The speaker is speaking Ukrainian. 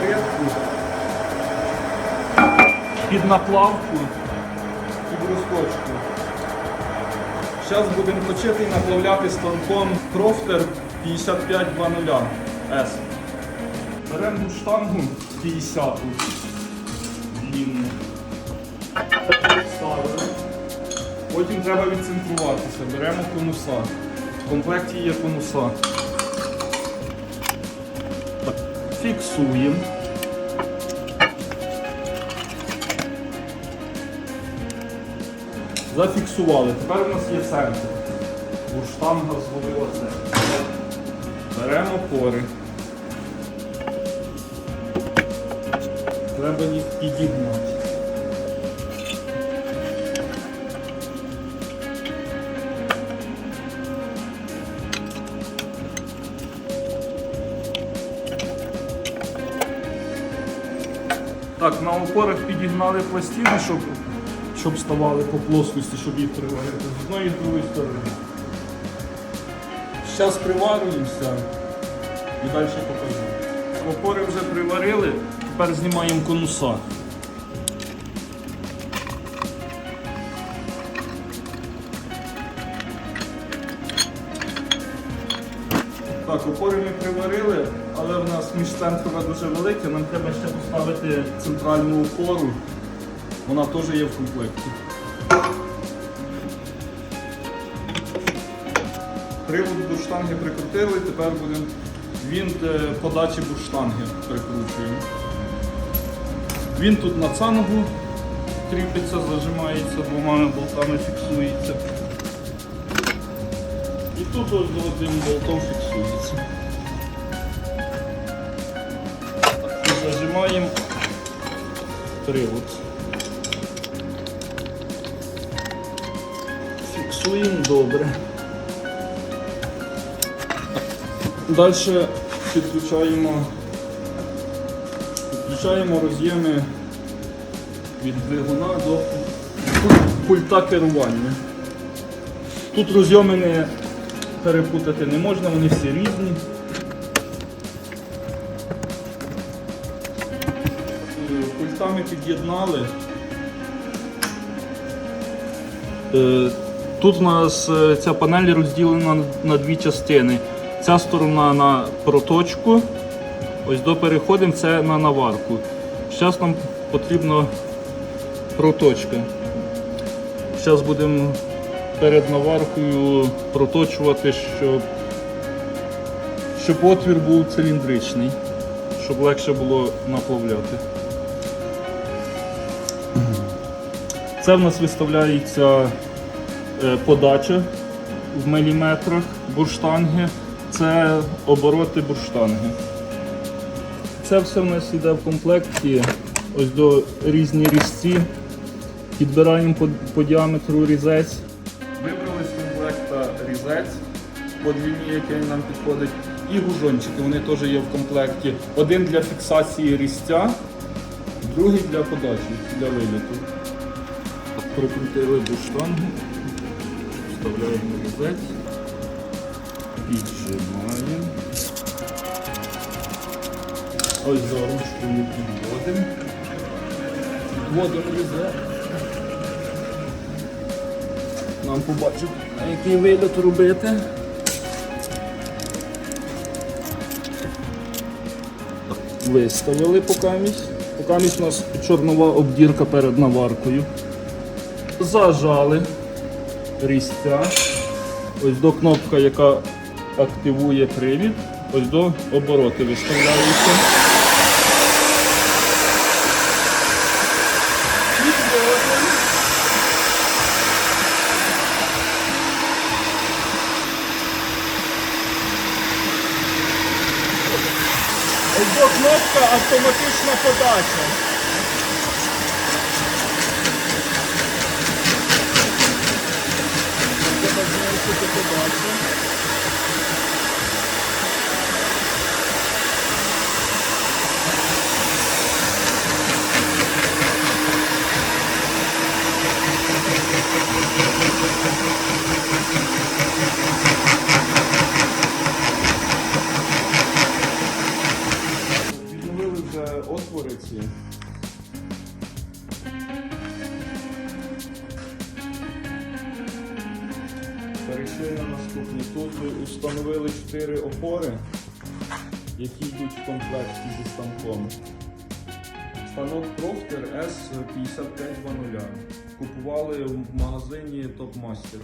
каретку під наплавку, під розточку. Зараз будемо точити і наплавляти станком Крофтер 5520 S. Беремо штангу 50 длінну. Ставимо. Потім треба відцентруватися. Беремо конуса. В комплекті є конуса. Фіксуємо. Зафіксували. Тепер у нас є центр. Бо штанга зловила центр. Беремо пори. Треба їх підігнати. Так, на опорах підігнали пластини, щоб, щоб ставали по плоскості, щоб їх приварити з одної і з другої сторони. Зараз приварюємося і далі покажу. Опори вже приварили, тепер знімаємо конуса. Так, опори ми приварили, але в нас міжцентрове дуже велике, нам треба ще поставити центральну опору. Вона теж є в комплекті. Привод бурштанги прикрутили, тепер будемо вінт е, подачі бурштанги прикручуємо. Він тут на цангу кріпиться, зажимається, двома болтами фіксується. І тут ось одним болтом фіксується. І зажимаємо привод. Фіксуємо добре. Далі підключаємо, підключаємо роз'єми від двигуна до пульта керування. Тут розйоми не перепутати не можна, вони всі різні. Е, Пультами під'єднали. Тут у нас е, ця панель розділена на дві частини. Ця сторона на проточку, ось до переходимо це на наварку. Зараз нам потрібна проточка. Зараз будемо перед наваркою проточувати, щоб, щоб отвір був циліндричний, щоб легше було наплавляти. Це в нас виставляється подача в міліметрах бурштанги, це обороти бурштанги. Це все в нас йде в комплекті, ось до різні різці. Підбираємо по, по діаметру різець. Вибрали з комплекта різець по длині, який нам підходить, і гужончики, вони теж є в комплекті. Один для фіксації різця, другий для подачі, для виліту. Прикрутили буштангу, вставляємо різець, піджимаємо. Ось за ручкою підводимо. Підводимо різець. Нам побачить, на який виліт робити. Виставили покамість. Покамість у нас чорнова обдірка перед наваркою. Зажали різця. Ось до кнопка, яка активує привід. Ось до обороти виставляється. Ось до кнопка автоматична подача. Перейшли на наступні. Тут установили 4 опори, які йдуть в комплекті зі станком. Станок Profter S5520. Купували в магазині Топмастер.